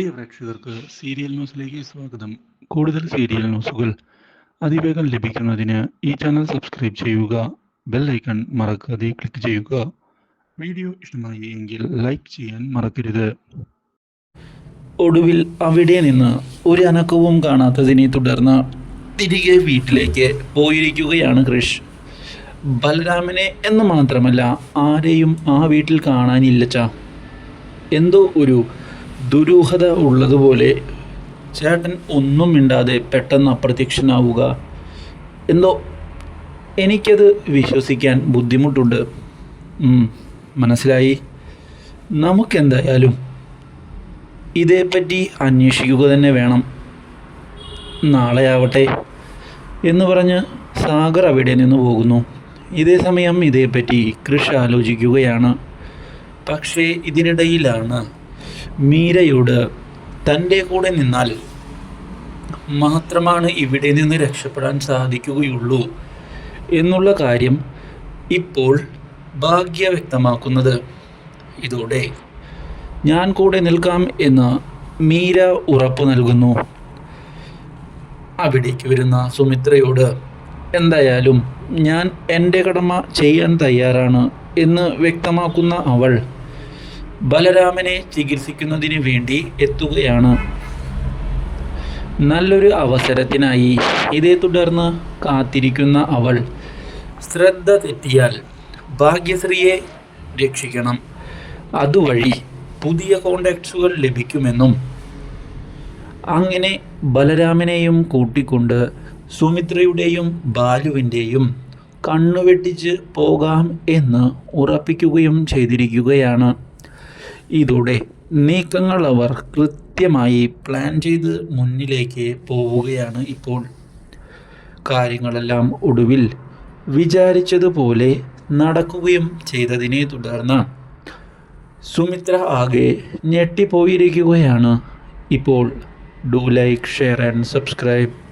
പ്രിയ പ്രേക്ഷകർക്ക് സീരിയൽ ന്യൂസിലേക്ക് സ്വാഗതം. കൂടുതൽ സീരിയൽ ന്യൂസുകൾ അതിവേഗം ലഭിക്കുന്നതിന് ഈ ചാനൽ സബ്സ്ക്രൈബ് ചെയ്യുക ബെൽ ഐക്കൺ മറക്കാതെ ക്ലിക്ക് ചെയ്യുക. വീഡിയോ ഇഷ്ടമായി എങ്കിൽ ലൈക്ക് ചെയ്യാൻ മറക്കരുത്. ഒടുവിൽ അവിടെ നിന്ന് ഒരു അനക്കവും കാണാത്തതിനെ തുടർന്ന് തിരികെ വീട്ടിലേക്ക് പോയിരിക്കുകയാണ് കൃഷ്. ബലരാമനെ എന്ന് മാത്രമല്ല ആരെയും ആ വീട്ടിൽ കാണാനില്ലച്ച എന്തോ ഒരു ദുരൂഹത ഉള്ളതുപോലെ ചേട്ടൻ ഒന്നും മിണ്ടാതെ പെട്ടെന്ന് അപ്രത്യക്ഷനാവുക എന്തോ എനിക്കത് വിശ്വസിക്കാൻ ബുദ്ധിമുട്ടുണ്ട്. മനസ്സിലായി? നമുക്കെന്തായാലും ഇതേപ്പറ്റി അന്വേഷിക്കുക തന്നെ വേണം. നാളെ നാളെയാവട്ടെ എന്ന് പറഞ്ഞ് സാഗർ അവിടെ നിന്ന് പോകുന്നു. ഇതേ സമയം ഇതേപ്പറ്റി കൃഷി ആലോചിക്കുകയാണ്. പക്ഷേ ഇതിനിടയിലാണ് മീരയോട് തന്റെ കൂടെ നിന്നാൽ മാത്രമാണ് ഇവിടെ നിന്ന് രക്ഷപ്പെടാൻ സാധിക്കുകയുള്ളൂ എന്നുള്ള കാര്യം ഇപ്പോൾ ഭാഗ്യ വ്യക്തമാക്കുന്നത് ഇതോടെ ഞാൻ കൂടെ നിൽക്കാം എന്ന് മീര ഉറപ്പു നൽകുന്നു. അവിടേക്ക് വരുന്ന സുമിത്രയോട് എന്തായാലും ഞാൻ എന്റെ കടമ ചെയ്യാൻ തയ്യാറാണ് എന്ന് വ്യക്തമാക്കുന്ന അവൾ ബലരാമനെ ചികിത്സിക്കുന്നതിന് വേണ്ടി എത്തുകയാണ്. നല്ലൊരു അവസരത്തിനായി ഇതേ തുടർന്ന് കാത്തിരിക്കുന്ന അവൾ ശ്രദ്ധ തെറ്റിയാൽ ഭാഗ്യശ്രീയെ രക്ഷിക്കണം. അതുവഴി പുതിയ കോണ്ടാക്ട്സുകൾ ലഭിക്കുമെന്നും അങ്ങനെ ബലരാമനെയും കൂട്ടിക്കൊണ്ട് സുമിത്രയുടെയും ബാലുവിന്റെയും കണ്ണുവെട്ടിച്ച് പോകാം എന്ന് ഉറപ്പിക്കുകയും ചെയ്തിരിക്കുകയാണ്. ഇതോടെ നീക്കങ്ങൾ അവർ കൃത്യമായി പ്ലാൻ ചെയ്ത് മുന്നിലേക്ക് പോവുകയാണ് ഇപ്പോൾ. കാര്യങ്ങളെല്ലാം ഒടുവിൽ വിചാരിച്ചതുപോലെ നടക്കുകയും ചെയ്തതിനെ തുടർന്ന് സുമിത്ര ആകെ ഞെട്ടിപ്പോയിരിക്കുകയാണ്. ഇപ്പോൾ do like share and subscribe